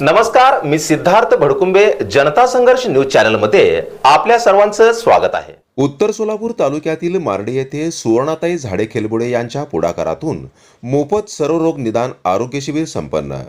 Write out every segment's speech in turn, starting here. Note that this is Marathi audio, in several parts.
नमस्कार मी सिद्धार्थ भडकुंबे जनता संघर्ष न्यूज चॅनलमध्ये आपल्या सर्वांचं स्वागत आहे. उत्तर सोलापूर तालुक्यातील मार्डी येथे सुवर्णाताई झाडे खेलबुडे यांच्या पुढाकारातून मोफत सर्वरोग निदान आरोग्य शिबिर संपन्न.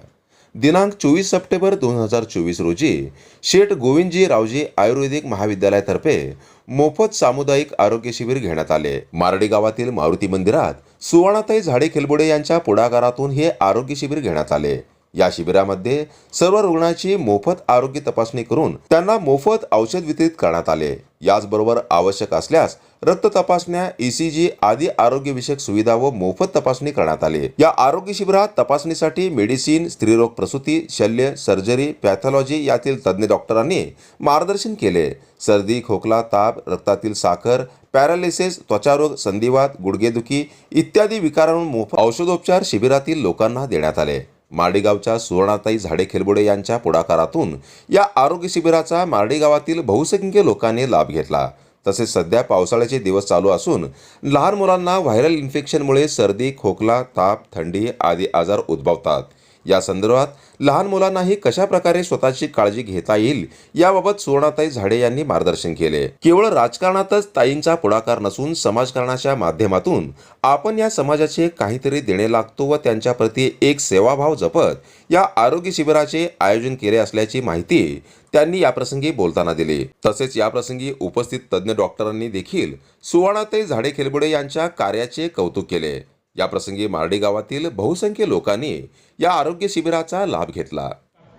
दिनांक चोवीस सप्टेंबर दोन हजार चोवीस रोजी शेठ गोविंदजी रावजी आयुर्वेदिक महाविद्यालयातर्फे मोफत सामुदायिक आरोग्य शिबिर घेण्यात आले. मारडी गावातील मारुती मंदिरात सुवर्णाताई झाडे खेलबुडे यांच्या पुढाकारातून हे आरोग्य शिबिर घेण्यात आले. या शिबिरामध्ये सर्व रुग्णांची मोफत आरोग्य तपासणी करून त्यांना मोफत औषध वितरित करण्यात आले. याचबरोबर आवश्यक असल्यास रक्त तपासण्या ईसीजी आदी आरोग्यविषयक सुविधा व मोफत तपासणी करण्यात आली. या आरोग्य शिबिरात तपासणीसाठी मेडिसिन स्त्रीरोग प्रसूती शल्य सर्जरी पॅथॉलॉजी यातील तज्ज्ञ डॉक्टरांनी मार्गदर्शन केले. सर्दी खोकला ताप रक्तातील साखर पॅरालिसिस त्वचारोग संधिवात गुडघेदुखी इत्यादी विकारांवर मोफत औषधोपचार शिबिरातील लोकांना देण्यात आले. मार्डीगावच्या सुवर्णाताई झाडे खेलबुडे यांच्या पुढाकारातून या आरोग्य शिबिराचा मार्डी बहुसंख्य लोकांनी लाभ घेतला. तसेच सध्या पावसाळ्याचे दिवस चालू असून लहान मुलांना व्हायरल इन्फेक्शनमुळे सर्दी खोकला ताप थंडी आदी आजार उद्भवतात. या संदर्भात लहान मुलांनाही कशा प्रकारे स्वतःची काळजी घेता येईल याबाबत सुवर्णाताई झाडे यांनी मार्गदर्शन केले. केवळ राजकारणातच ताईंचा पुढाकार नसून समाजकारणाच्या माध्यमातून आपण या समाजाचे काहीतरी देणे लागतो व त्यांच्याप्रती एक सेवाभाव जपत या आरोग्य शिबिराचे आयोजन केले असल्याची माहिती त्यांनी याप्रसंगी बोलताना दिली. तसेच याप्रसंगी उपस्थित तज्ज्ञ डॉक्टरांनी देखील सुवर्णाताई झाडे खेलबुडे यांच्या कार्याचे कौतुक केले. याप्रसंगी मार्डी गावातील बहुसंख्य लोकांनी या आरोग्य शिबिराचा लाभ घेतला.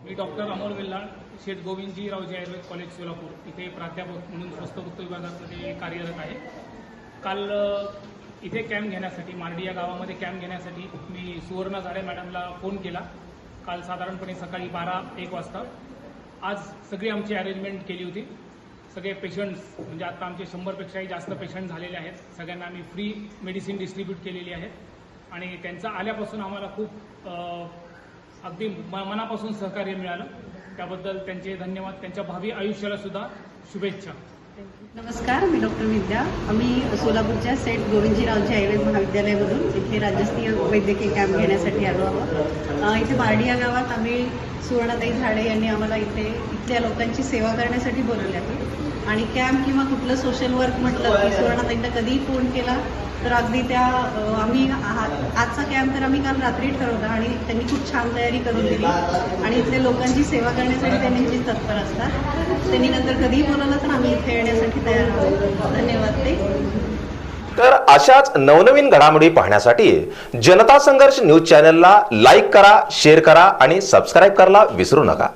मी डॉक्टर अमोल वेल्लाळ शेठ गोविंदजी रावजी आयुर्वेद कॉलेज सोलापूर इथे प्राध्यापक म्हणून स्वस्तवृत्त विभागामध्ये कार्यरत आहे. काल इथे कॅम्प घेण्यासाठी मार्डी या गावामध्ये कॅम्प घेण्यासाठी मी सुवर्ण झाडे मॅडमला फोन केला. काल साधारणपणे सकाळी बारा एक वाजता. आज सगळी आमची अरेंजमेंट केली होती. सगळे पेशंट्स म्हणजे आता आमचे शंभरपेक्षाही जास्त पेशंट झालेले आहेत. सगळ्यांना आम्ही फ्री मेडिसिन डिस्ट्रीब्यूट केलेली आहेत आणि त्यांचा आल्यापासून आम्हाला खूप अगदी मनापासून सहकार्य मिळालं. त्याबद्दल त्यांचे धन्यवाद त्यांच्या भावी आयुष्याला सुद्धा शुभेच्छा. नमस्कार मी डॉक्टर विद्या. आम्ही सोलापूरच्या सेठ गोविंदजीरावजी आयुर्वेद महाविद्यालयामधून इथे राज्यस्तरीय वैद्यकीय कॅम्प घेण्यासाठी आलो आहोत. इथे मार्डी या गावात आम्ही सुवर्णाताई झाडे यांनी आम्हाला इथे इथल्या लोकांची सेवा करण्यासाठी बोलवले आहे. आणि कॅम्प किंवा कुठलं सोशल वर्क म्हटलं की सुवर्णाताईंना कधीही फोन केला तर अगदी त्या आम्ही आजचा कॅम्प तर आम्ही काल रात्री ठरवला आणि त्यांनी खूप छान तयारी करून दिली. आणि इथल्या लोकांची सेवा करण्यासाठी त्यांनी नेहमीच तत्पर असतात. त्यांनी नंतर कधीही बोलवलं तर आम्ही इथे येण्यासाठी तयार आहोत. धन्यवाद ते तर अशाच नवनवीन घडामोडी पाहण्यासाठी जनता संघर्ष न्यूज चॅनलला लाईक करा शेअर करा आणि सबस्क्राईब करायला विसरू नका.